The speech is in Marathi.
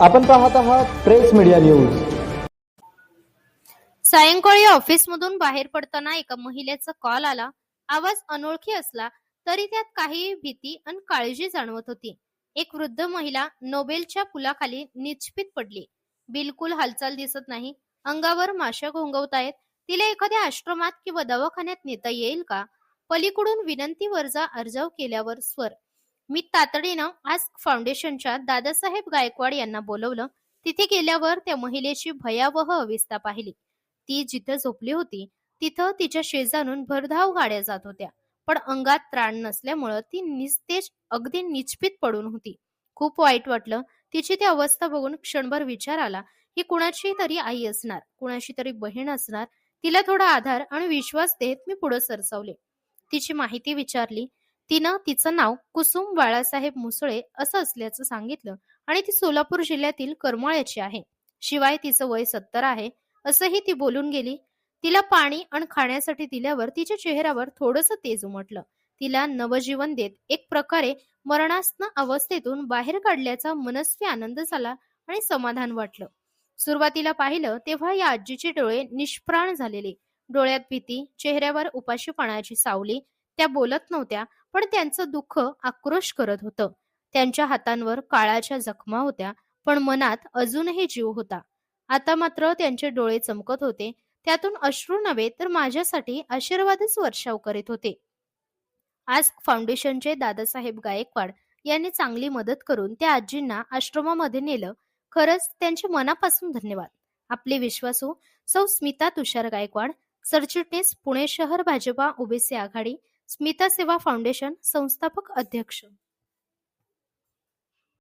आपण पाहत आहात प्रेस मीडिया न्यूज. सायंकाळी ऑफिसमधून बाहेर पडताना एका महिलेचा कॉल आला. आवाज अनोळखी असला तरी त्यात काही भीती आणि काळजी जाणवत होती. एक वृद्ध महिला नोबेलच्या पुलाखाली निचपीत पडली. बिलकुल हालचाल दिसत नाही. अंगावर माश घोंगवत आहेत. तिला एखाद्या आश्रमात किंवा दवाखान्यात नेता येईल का? पलीकडून विनंती विनंतीवरचा अर्जाव केल्यावर स्वर. मी तातडीनं आज फाउंडेशनच्या दादासाहेब गायकवाड यांना बोलवलं. तिथे गेल्यावर त्या महिलेची भयावह अवस्था पाहिली. ती जिथं झोपली होती तिथं तिच्या शेजारून भरधाव गाड्या जात होत्या. पण अंगात त्राण नसल्यामुळं ती निस्तेज अगदी निचपीत पडून होती. खूप वाईट वाटलं. तिची ती अवस्था बघून क्षणभर विचार आला ही कुणाची तरी आई असणार कुणाची तरी बहीण असणार तिला थोडा आधार आणि विश्वास देत मी पुढे सरसावले. तिची माहिती विचारली तिनं तिचं नाव कुसुम बाळासाहेब मुसळे असं असल्याचं सांगितलं आणि ती सोलापूर जिल्ह्यातील करमाळ्याची आहे. शिवाय तिचं वय सत्तर आहे असंही ती बोलून गेली. तिला पाणी आणि खाण्यासाठी दिल्यावर तिच्या चेहऱ्यावर थोडंसं तेज उमटलं. तिला नवजीवन देत एक प्रकारे मरणास्न अवस्थेतून बाहेर काढल्याचा मनस्वी आनंद झाला आणि समाधान वाटलं. सुरुवातीला पाहिलं तेव्हा या आजीचे डोळे निष्प्राण झालेले. डोळ्यात भीती चेहऱ्यावर उपाशीपणाची सावली त्या बोलत नव्हत्या पण त्यांचं दुःख आक्रोश करत होतं. त्यांच्या हातांवर काळाच्या जखमा होत्या पण मनात अजूनही जीव होता. आता मात्र त्यांचे डोळे चमकत होते. त्यातून अश्रू नव्हे तर माझ्यासाठी आशीर्वादच वर्षाव करीत होते. आज फाउंडेशनचे दादासाहेब गायकवाड यांनी चांगली मदत करून त्या आजींना आश्रमामध्ये नेलं. खरंच त्यांचे मनापासून धन्यवाद. आपले विश्वासू सौ स्मिता तुषार गायकवाड सरचिटणीस पुणे शहर भाजपा ओबीसी आघाडी स्मिता सेवा फाउंडेशन संस्थापक अध्यक्ष.